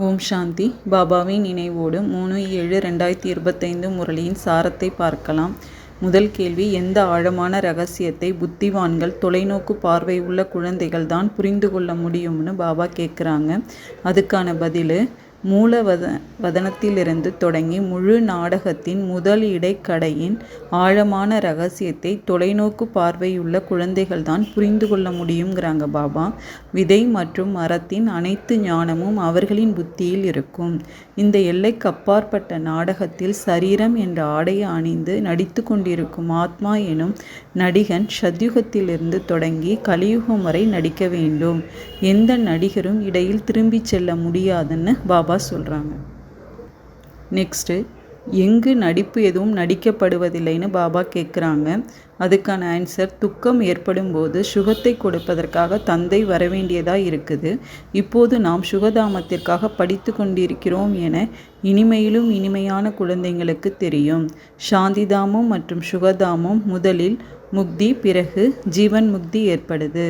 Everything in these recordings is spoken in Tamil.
ஓம் சாந்தி. பாபாவின் நினைவோடு மூணு ஏழு ரெண்டாயிரத்தி இருபத்தைந்து முரளியின் சாரத்தை பார்க்கலாம். முதல் கேள்வி எந்த ஆழமான ரகசியத்தை புத்திவான்கள் தொலைநோக்கு பார்வை உள்ள குழந்தைகள் தான் புரிந்து கொள்ள முடியும்னு பாபா கேட்குறாங்க அதுக்கான பதில் மூலவத வதனத்திலிருந்து தொடங்கி முழு நாடகத்தின் முதல் இடைக்கடையின் ஆழமான ரகசியத்தை தொலைநோக்கு பார்வையுள்ள குழந்தைகள் தான் புரிந்து கொள்ள முடியுங்கிறாங்க பாபா. விதை மற்றும் மரத்தின் அனைத்து ஞானமும் அவர்களின் புத்தியில் இருக்கும். இந்த எல்லைக்கு அப்பாற்பட்ட நாடகத்தில் சரீரம் என்ற ஆடையை அணிந்து நடித்து கொண்டிருக்கும் ஆத்மா எனும் நடிகன் சத்யுகத்திலிருந்து தொடங்கி கலியுகம் வரை நடிக்க வேண்டும். எந்த நடிகரும் இடையில் திரும்பிச் செல்ல முடியாதுன்னு பாபா சொல்கிறாங்க நெக்ஸ்ட்டு எங்கு நடிப்பு எதுவும் நடிக்கப்படுவதில்லைன்னு பாபா கேட்குறாங்க அதுக்கான ஆன்சர் துக்கம் ஏற்படும் போது சுகத்தை கொடுப்பதற்காக தந்தை வரவேண்டியதாக இருக்குது. இப்போது நாம் சுகதாமத்திற்காக படித்து கொண்டிருக்கிறோம் என இனிமையிலும் இனிமையான குழந்தைங்களுக்கு தெரியும். சாந்திதாமம் மற்றும் சுகதாமம் முதலில் முக்தி பிறகு ஜீவன் முக்தி ஏற்படுது.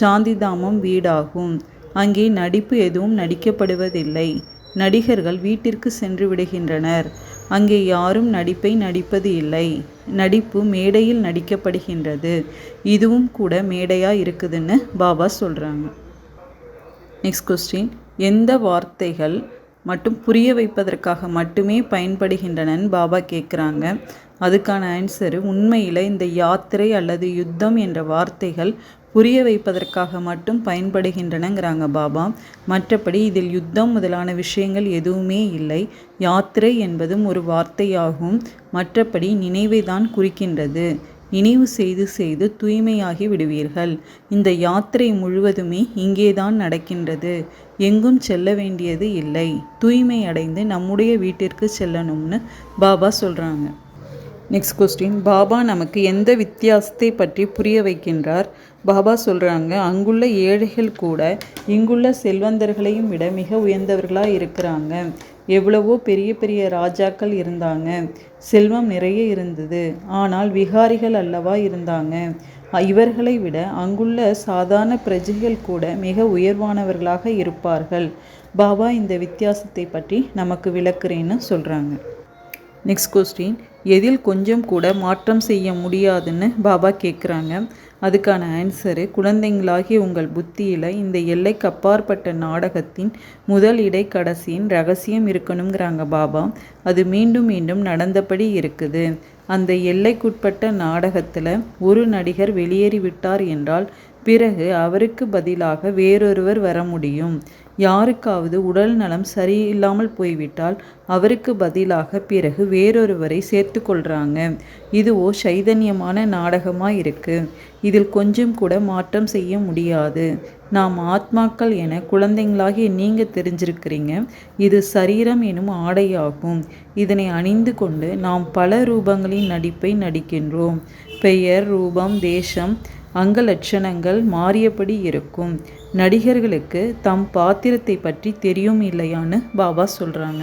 சாந்திதாமம் வீடாகும். அங்கே நடிப்பு எதுவும் நடிக்கப்படுவதில்லை. நடிகர்கள் வீட்டிற்கு சென்று விடுகின்றனர். அங்கே யாரும் நடிப்பை நடிப்பது இல்லை. நடிப்பு மேடையில் நடிக்கப்படுகின்றது. இதுவும் கூட மேடையாக இருக்குதுன்னு பாபா சொல்கிறாங்க நெக்ஸ்ட் கொஸ்டின் எந்த வார்த்தைகள் மட்டும் புரிய வைப்பதற்காக மட்டுமே பயன்படுகின்றனன்னு பாபா கேட்குறாங்க அதுக்கான ஆன்சரு உண்மையில் இந்த யாத்திரை அல்லது யுத்தம் என்ற வார்த்தைகள் புரிய வைப்பதற்காக மட்டும் பயன்படுகின்றனங்கிறாங்க பாபா. மற்றபடி இதில் யுத்தம் முதலான விஷயங்கள் எதுவுமே இல்லை. யாத்திரை என்பதும் ஒரு வார்த்தையாகும். மற்றபடி நினைவை தான் குறிக்கின்றது. நினைவு செய்து செய்து தூய்மையாகி விடுவீர்கள். இந்த யாத்திரை முழுவதுமே இங்கேதான் நடக்கின்றது. எங்கும் செல்ல வேண்டியது இல்லை. தூய்மை அடைந்து நம்முடைய வீட்டிற்கு செல்லணும்னு பாபா சொல்கிறாங்க நெக்ஸ்ட் கொஸ்டின் பாபா நமக்கு எந்த வித்தியாசத்தை பற்றி புரிய வைக்கின்றார்? பாபா சொல்கிறாங்க அங்குள்ள ஏழைகள் கூட இங்குள்ள செல்வந்தர்களையும் விட மிக உயர்ந்தவர்களாக இருக்கிறாங்க. எவ்வளவோ பெரிய பெரிய ராஜாக்கள் இருந்தாங்க. செல்வம் நிறைய இருந்தது. ஆனால் விகாரிகள் அல்லவா இருந்தாங்க? இவர்களை விட அங்குள்ள சாதாரண பிரஜைகள் கூட மிக உயர்வானவர்களாக இருப்பார்கள். பாபா இந்த வித்தியாசத்தை பற்றி நமக்கு விளக்குறேன்னு சொல்கிறாங்க நெக்ஸ்ட் கொஸ்டின் எதில் கொஞ்சம் கூட மாற்றம் செய்ய முடியாதுன்னு பாபா கேட்குறாங்க அதுக்கான ஆன்சரு குழந்தைங்களாகி உங்கள் புத்தியில் இந்த எல்லைக்கு அப்பாற்பட்ட நாடகத்தின் முதல் இடை கடைசியின் ரகசியம் இருக்கணுங்கிறாங்க பாபா. அது மீண்டும் மீண்டும் நடந்தபடி இருக்குது. அந்த எல்லைக்குட்பட்ட நாடகத்தில் ஒரு நடிகர் வெளியேறிவிட்டார் என்றால் பிறகு அவருக்கு பதிலாக வேறொருவர் வர முடியும் யாருக்காவது உடல் நலம் சரியில்லாமல் போய்விட்டால் அவருக்கு பதிலாக பிறகு வேறொருவரை சேர்த்து கொள்கிறாங்க இதுவோ சைதன்யமான நாடகமாக இருக்கு இதில் கொஞ்சம் கூட மாற்றம் செய்ய முடியாது. நாம் ஆத்மாக்கள் என குழந்தைங்களாகிய நீங்கள் தெரிஞ்சிருக்கிறீங்க. இது சரீரம் எனும் ஆடையாகும். இதனை அணிந்து கொண்டு நாம் பல ரூபங்களின் நடிப்பை நடிக்கின்றோம். பெயர் ரூபம் தேசம் அங்க லட்சணங்கள் மாறியபடி இருக்கும். நடிகர்களுக்கு தம் பாத்திரத்தை பற்றி தெரியும் இல்லையான்னு பாபா சொல்கிறாங்க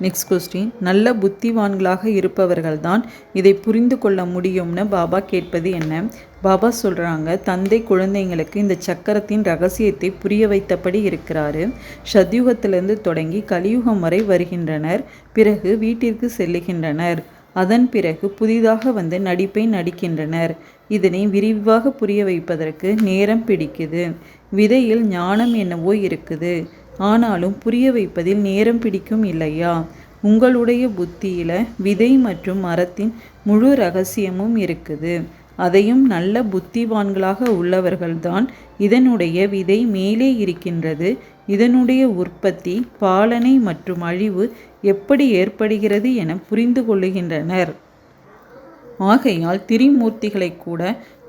நெக்ஸ்ட் கொஸ்டின் நல்ல புத்திவான்களாக இருப்பவர்கள் தான் இதை புரிந்து கொள்ள முடியும்னு பாபா கேட்பது என்ன? பாபா சொல்கிறாங்க தந்தை குழந்தைங்களுக்கு இந்த சக்கரத்தின் ரகசியத்தை புரிய வைத்தபடி இருக்கிறாரு. சத்யுகத்திலிருந்து தொடங்கி கலியுகம் வரை வருகின்றனர். பிறகு வீட்டிற்கு செல்லுகின்றனர். அதன் பிறகு புதிதாக வந்து நடிப்பை நடிக்கின்றனர். இதனை விரிவாக புரிய வைப்பதற்கு நேரம் பிடிக்குது. விதையில் ஞானம் என்னவோ இருக்குது. ஆனாலும் புரிய வைப்பதில் நேரம் பிடிக்கும் இல்லையா? உங்களுடைய புத்தியில் விதை மற்றும் மரத்தின் முழு ரகசியமும் இருக்குது. அதையும் நல்ல புத்திவான்களாக உள்ளவர்கள்தான் இதனுடைய விதை மேலே இருக்கின்றது. இதனுடைய உற்பத்தி பாலனை மற்றும் அழிவு எப்படி ஏற்படுகிறது என புரிந்து கொள்ளுகின்றனர். ஆகையால் திரிமூர்த்திகளை கூட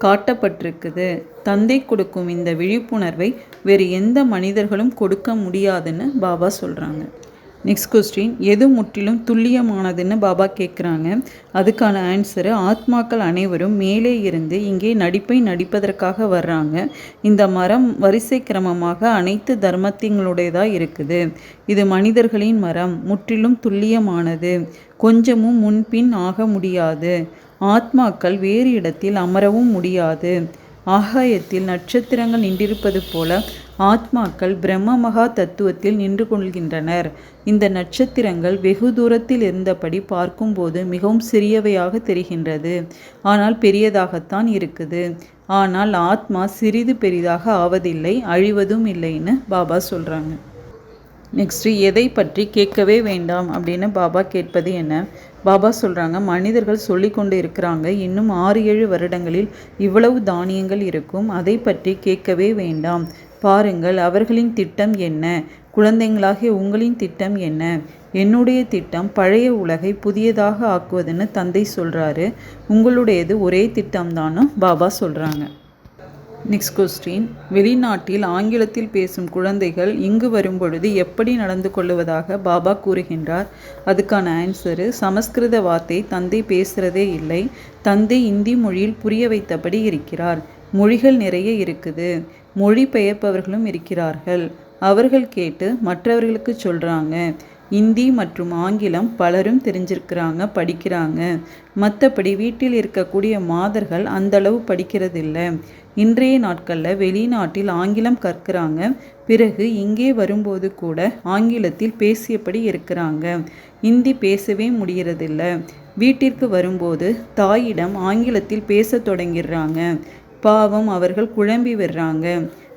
காட்டப்பட்டிருக்குது. தந்தை கொடுக்கும் இந்த விழிப்புணர்வை வேறு எந்த மனிதர்களும் கொடுக்க முடியாதுன்னு பாபா சொல்கிறாங்க நெக்ஸ்ட் கொஸ்டின் எது முற்றிலும் துல்லியமானதுன்னு பாபா கேட்குறாங்க அதுக்கான ஆன்சரு ஆத்மாக்கள் அனைவரும் மேலே இருந்து இங்கே நடிப்பை நடிப்பதற்காக வர்றாங்க. இந்த மரம் வரிசை கிரமமாக அனைத்து தர்மத்திங்களுடையதாக இருக்குது. இது மனிதர்களின் மரம். முற்றிலும் துல்லியமானது. கொஞ்சமும் முன்பின் ஆக முடியாது. ஆத்மாக்கள் வேறு இடத்தில் அமரவும் முடியாது. ஆகாயத்தில் நட்சத்திரங்கள் நின்றிருப்பது போல ஆத்மாக்கள் பிரம்ம மகா தத்துவத்தில் நின்று கொள்கின்றனர். இந்த நட்சத்திரங்கள் வெகு தூரத்தில் இருந்தபடி பார்க்கும்போது மிகவும் சிறியவையாக தெரிகின்றது. ஆனால் பெரியதாகத்தான் இருக்குது. ஆனால் ஆத்மா சிறிது பெரிதாக ஆவதில்லை அழிவதும் இல்லைன்னு பாபா சொல்கிறாங்க நெக்ஸ்ட்டு எதை பற்றி கேட்கவே வேண்டாம் அப்படின்னு பாபா கேட்பது என்ன? பாபா சொல்கிறாங்க மனிதர்கள் சொல்லி கொண்டு இருக்கிறாங்க. இன்னும் ஆறு ஏழு வருடங்களில் இவ்வளவு தானியங்கள் இருக்கும். அதை பற்றி கேட்கவே வேண்டாம். பாருங்கள் அவர்களின் திட்டம் என்ன? குழந்தைங்களாகிய உங்களின் திட்டம் என்ன? என்னுடைய திட்டம் பழைய உலகை புதியதாக ஆக்குவதுன்னு தந்தை சொல்கிறாரு உங்களுடையது ஒரே திட்டம்தானும் பாபா சொல்கிறாங்க நெக்ஸ்ட் கொஸ்டின் வெளிநாட்டில் ஆங்கிலத்தில் பேசும் குழந்தைகள் இங்கு வரும்பொழுது எப்படி நடந்து கொள்வதாக பாபா கூறுகின்றார். அதுக்கான ஆன்சரு சமஸ்கிருத வார்த்தை தந்தை பேசுகிறதே இல்லை தந்தை இந்தி மொழியில் புரிய வைத்தபடி இருக்கிறார். மொழிகள் நிறைய இருக்குது மொழி பெயர்ப்பவர்களும் இருக்கிறார்கள். அவர்கள் கேட்டு மற்றவர்களுக்கு சொல்கிறாங்க இந்தி மற்றும் ஆங்கிலம் பலரும் தெரிஞ்சிருக்கிறாங்க படிக்கிறாங்க. மற்றபடி வீட்டில் இருக்கக்கூடிய மாதர்கள் அந்தளவு படிக்கிறதில்ல. இன்றைய நாட்களில் வெளிநாட்டில் ஆங்கிலம் கற்கிறாங்க. பிறகு இங்கே வரும்போது கூட ஆங்கிலத்தில் பேசியபடி இருக்கிறாங்க. இந்தி பேசவே முடிகிறதில்ல வீட்டிற்கு வரும்போது தாயிடம் ஆங்கிலத்தில் பேச தொடங்கிடுறாங்க. பாவம் அவர்கள் குழம்பி வர்றாங்க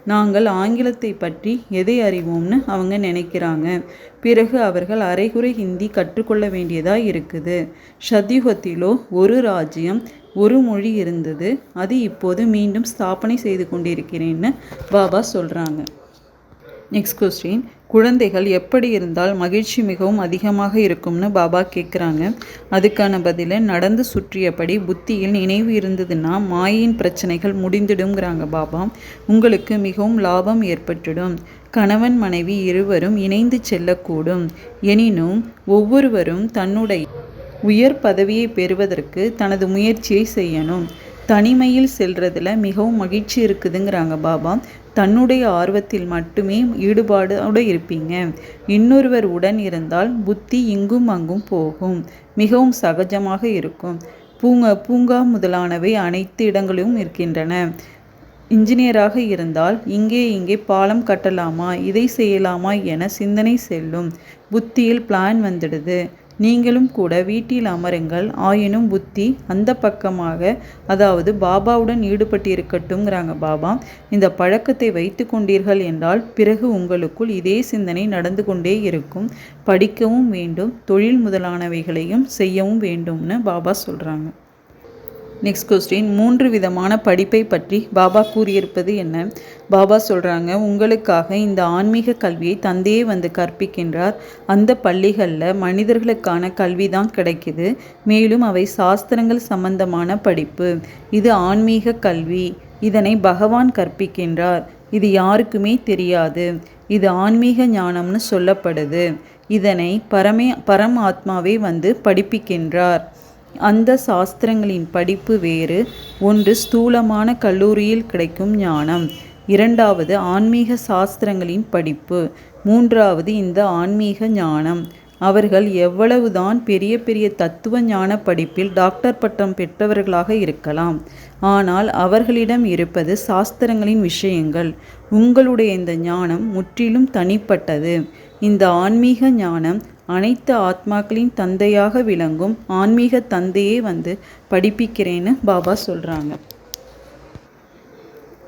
நாங்கள் ஆங்கிலத்தை பற்றி எதை அறிவோம்னு அவங்க நினைக்கிறாங்க. பிறகு அவர்கள் அரைகுறை ஹிந்தி கற்றுக்கொள்ள வேண்டியதாக இருக்குது. சத்யுகத்திலோ ஒரு ராஜ்யம் ஒரு மொழி இருந்தது. அது இப்போது மீண்டும் ஸ்தாபனை செய்து கொண்டிருக்கிறேன்னு பாபா சொல்கிறாங்க நெக்ஸ்ட் கொஸ்டின் குழந்தைகள் எப்படி இருந்தால் மகிழ்ச்சி மிகவும் அதிகமாக இருக்கும்னு பாபா கேட்குறாங்க அதுக்கான பதிலை நடந்து சுற்றியபடி புத்தியில் நினைவு இருந்ததுன்னா மாயின் பிரச்சனைகள் முடிந்துடுங்கிறாங்க பாபா. உங்களுக்கு மிகவும் லாபம் ஏற்பட்டுடும். கணவன் மனைவி இருவரும் இணைந்து செல்லக்கூடும். எனினும் ஒவ்வொருவரும் தன்னுடைய உயர் பதவியை பெறுவதற்கு தனது முயற்சியை செய்யணும். தனிமையில் செல்றதுல மிகவும் மகிழ்ச்சி இருக்குதுங்கிறாங்க பாபா. தன்னுடைய ஆர்வத்தில் மட்டுமே ஈடுபாடோடு இருப்பீங்க. இன்னொருவர் உடன் இருந்தால் புத்தி இங்கும் அங்கும் போகும். மிகவும் சகஜமாக இருக்கும். பூங்கா பூங்கா முதலானவை அனைத்து இடங்களிலும் இருக்கின்றன. இன்ஜினியராக இருந்தால் இங்கே இங்கே பாலம் கட்டலாமா இதை செய்யலாமா என சிந்தனை செல்லும். புத்தியில் பிளான் வந்துடுது. நீங்களும் கூட வீட்டில் அமருங்கள். ஆயினும் புத்தி அந்த பக்கமாக அதாவது பாபாவுடன் ஈடுபட்டிருக்கட்டும்ங்கிறாங்க பாபா. இந்த பழக்கத்தை வைத்து கொண்டீர்கள் என்றால் பிறகு உங்களுக்குள் இதே சிந்தனை நடந்து கொண்டே இருக்கும். படிக்கவும் வேண்டும் தொழில் முதலானவைகளையும் செய்யவும் வேண்டும்னு பாபா சொல்கிறாங்க நெக்ஸ்ட் கொஸ்டின் மூன்று விதமான படிப்பை பற்றி பாபா கூறியிருப்பது என்ன? பாபா சொல்கிறாங்க உங்களுக்காக இந்த ஆன்மீக கல்வியை தந்தையே வந்து கற்பிக்கின்றார். அந்த பள்ளிகளில் மனிதர்களுக்கான கல்வி தான் கிடைக்கிது. மேலும் அவை சாஸ்திரங்கள் சம்பந்தமான படிப்பு. இது ஆன்மீக கல்வி. இதனை பகவான் கற்பிக்கின்றார். இது யாருக்குமே தெரியாது. இது ஆன்மீக ஞானம்னு சொல்லப்படுது. இதனை பரமே பரமாத்மாவே வந்து படிப்பிக்கின்றார். அந்த சாஸ்திரங்களின் படிப்பு வேறு. ஒன்று ஸ்தூலமான கல்லூரியில் கிடைக்கும் ஞானம். இரண்டாவது ஆன்மீக சாஸ்திரங்களின் படிப்பு. மூன்றாவது இந்த ஆன்மீக ஞானம். அவர்கள் எவ்வளவுதான் பெரிய பெரிய தத்துவ ஞான படிப்பில் டாக்டர் பட்டம் பெற்றவர்களாக இருக்கலாம். ஆனால் அவர்களிடம் இருப்பது சாஸ்திரங்களின் விஷயங்கள். உங்களுடைய இந்த ஞானம் முற்றிலும் தனிப்பட்டது. இந்த ஆன்மீக ஞானம் அனைத்து ஆத்மாக்களின் தந்தையாக விளங்கும். ஆன்மீக தந்தையே வந்து படிப்பிக்கிறேன்னு பாபா சொல்கிறாங்க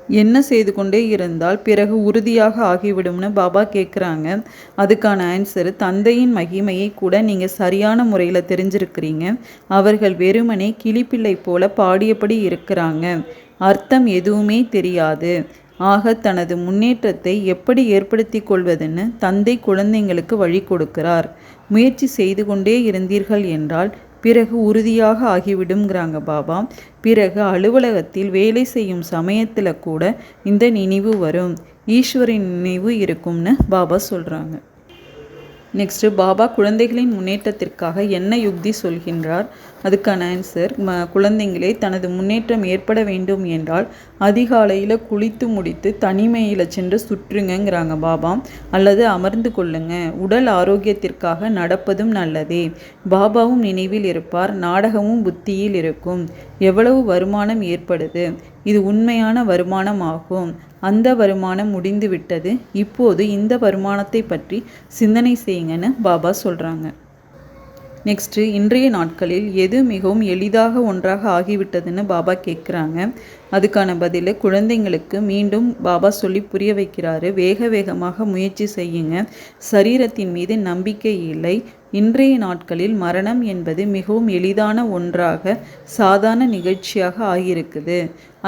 என்ன செய்து கொண்டே இருந்தால் பிறகு உறுதியாக ஆகிவிடும்னு பாபா கேட்குறாங்க அதுக்கான ஆன்சரு தந்தையின் மகிமையை கூட நீங்கள் சரியான முறையில் தெரிஞ்சிருக்கிறீங்க. அவர்கள் வெறுமனே கிளிப்பிள்ளை போல பாடியபடி இருக்கிறாங்க. அர்த்தம் எதுவுமே தெரியாது. ஆக தனது முன்னேற்றத்தை எப்படி ஏற்படுத்தி கொள்வதுன்னு தந்தை குழந்தைங்களுக்கு வழி கொடுக்கிறார். முயற்சி செய்து கொண்டே இருந்தீர்கள் என்றால் பிறகு உறுதியாக ஆகிவிடுங்கிறாங்க பாபா. பிறகு அலுவலகத்தில் வேலை செய்யும் சமயத்தில் கூட இந்த நினைவு வரும். ஈஸ்வரின் நினைவு இருக்கும்னு பாபா சொல்கிறாங்க நெக்ஸ்ட்டு பாபா குழந்தைகளின் முன்னேற்றத்திற்காக என்ன யுக்தி சொல்கின்றார்? அதுக்கான ஆன்சர் ம குழந்தைங்களே தனது முன்னேற்றம் ஏற்பட வேண்டும் என்றால் அதிகாலையில் குளித்து முடித்து தனிமையில் சென்று சுற்றுங்கிறாங்க பாபா. அல்லது அமர்ந்து கொள்ளுங்க. உடல் ஆரோக்கியத்திற்காக நடப்பதும் நல்லதே. பாபாவும் நினைவில் இருப்பார். நாடகமும் புத்தியில் இருக்கும். எவ்வளவு வருமானம் ஏற்படுது? இது உண்மையான வருமானம் ஆகும். அந்த வருமானம் முடிந்து விட்டது. இப்போது இந்த வருமானத்தை பற்றி சிந்தனை செய்யுங்கன்னு பாபா சொல்கிறாங்க நெக்ஸ்ட்டு இன்றைய நாட்களில் எது மிகவும் எளிதாக ஒன்றாக ஆகிவிட்டதுன்னு பாபா கேட்குறாங்க அதுக்கான பதில் குழந்தைங்களுக்கு மீண்டும் பாபா சொல்லி புரிய வைக்கிறாரு. வேக வேகமாக முயற்சி செய்யுங்க. சரீரத்தின் மீது நம்பிக்கை இல்லை. இன்றைய நாட்களில் மரணம் என்பது மிகவும் எளிதான ஒன்றாக சாதாரண நிகழ்ச்சியாக ஆகியிருக்குது.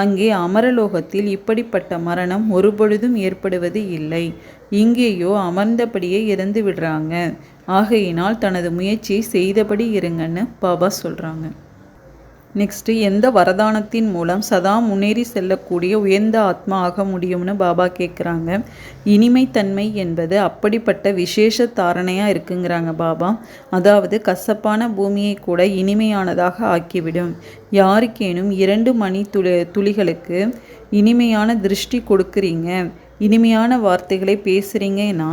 அங்கே அமரலோகத்தில் இப்படிப்பட்ட மரணம் ஒருபொழுதும் ஏற்படுவது இல்லை. இங்கேயோ அமர்ந்தபடியே இறந்து விடுறாங்க ஆகையினால் தனது முயற்சியை செய்தபடி இருங்கன்னு பாபா சொல்கிறாங்க நெக்ஸ்ட்டு எந்த வரதானத்தின் மூலம் சதா முன்னேறி செல்லக்கூடிய உயர்ந்த ஆத்மா ஆக முடியும்னு பாபா கேட்குறாங்க இனிமைத்தன்மை என்பது அப்படிப்பட்ட விசேஷ தாரணையாக இருக்குங்கிறாங்க பாபா. அதாவது கசப்பான பூமியை கூட இனிமையானதாக ஆக்கிவிடும். யாருக்கேனும் இரண்டு மணி துளி துளிகளுக்கு இனிமையான திருஷ்டி கொடுக்குறீங்க. இனிமையான வார்த்தைகளை பேசுகிறீங்கன்னா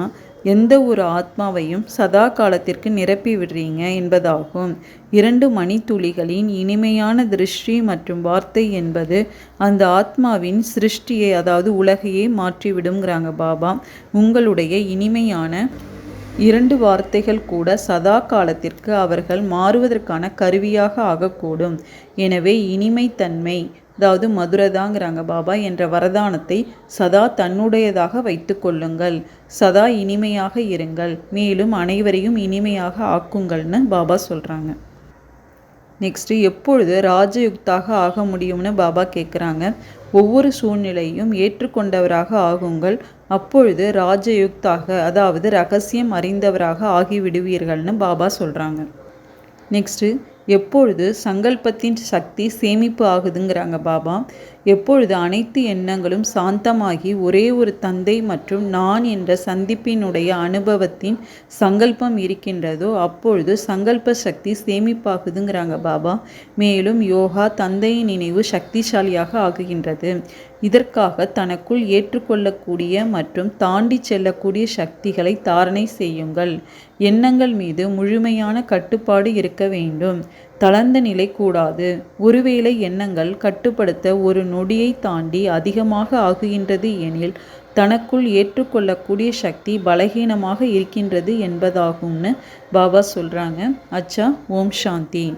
எந்த ஒரு ஆத்மாவையும் சதா காலத்திற்கு நிரப்பி விடுறீங்க என்பதாகும். இரண்டு மணித்துளிகளின் இனிமையான திருஷ்டி மற்றும் வார்த்தை என்பது அந்த ஆத்மாவின் சிருஷ்டியை அதாவது உலகையே மாற்றிவிடுங்கிறாங்க பாபா. உங்களுடைய இனிமையான இரண்டு வார்த்தைகள் கூட சதா காலத்திற்கு அவர்கள் மாறுவதற்கான கருவியாக ஆகக்கூடும். எனவே இனிமைத்தன்மை அதாவது மதுரதாங்கிறாங்க பாபா என்ற வரதானத்தை சதா தன்னுடையதாக வைத்து கொள்ளுங்கள். சதா இனிமையாக இருங்கள். மேலும் அனைவரையும் இனிமையாக ஆக்குங்கள்னு பாபா சொல்கிறாங்க நெக்ஸ்ட்டு எப்பொழுது ராஜயுக்தாக ஆக முடியும்னு பாபா கேட்குறாங்க ஒவ்வொரு சூழ்நிலையும் ஏற்றுக்கொண்டவராக ஆகுங்கள். அப்பொழுது ராஜயுக்தாக அதாவது ரகசியம் அறிந்தவராக ஆகிவிடுவீர்கள்னு பாபா சொல்கிறாங்க நெக்ஸ்ட்டு எப்பொழுது சங்கல்பத்தின் சக்தி சேமிப்பு ஆகுதுங்கிறாங்க பாபா. எப்பொழுது அனைத்து எண்ணங்களும் சாந்தமாகி ஒரே ஒரு தந்தை மற்றும் நான் என்ற சந்திப்பினுடைய அனுபவத்தின் சங்கல்பம் இருக்கின்றதோ அப்பொழுது சங்கல்ப சக்தி சேமிப்பாகுதுங்கிறாங்க பாபா. மேலும் யோகா தந்தையின் நினைவு சக்திசாலியாக ஆகுகின்றது. இதற்காக தனக்குள் ஏற்றுக்கொள்ளக்கூடிய மற்றும் தாண்டி செல்லக்கூடிய சக்திகளை தாரணை செய்யுங்கள். எண்ணங்கள் மீது முழுமையான கட்டுப்பாடு இருக்க வேண்டும். தளர்ந்த நிலை கூடாது. ஒருவேளை எண்ணங்கள் கட்டுப்படுத்த ஒரு நொடியை தாண்டி அதிகமாக ஆகுகின்றது எனில் தனக்குள் ஏற்றுக்கொள்ளக்கூடிய சக்தி பலகீனமாக இருக்கின்றது என்பதாகும்னு பாபா சொல்கிறாங்க அச்சா ஓம் சாந்தி.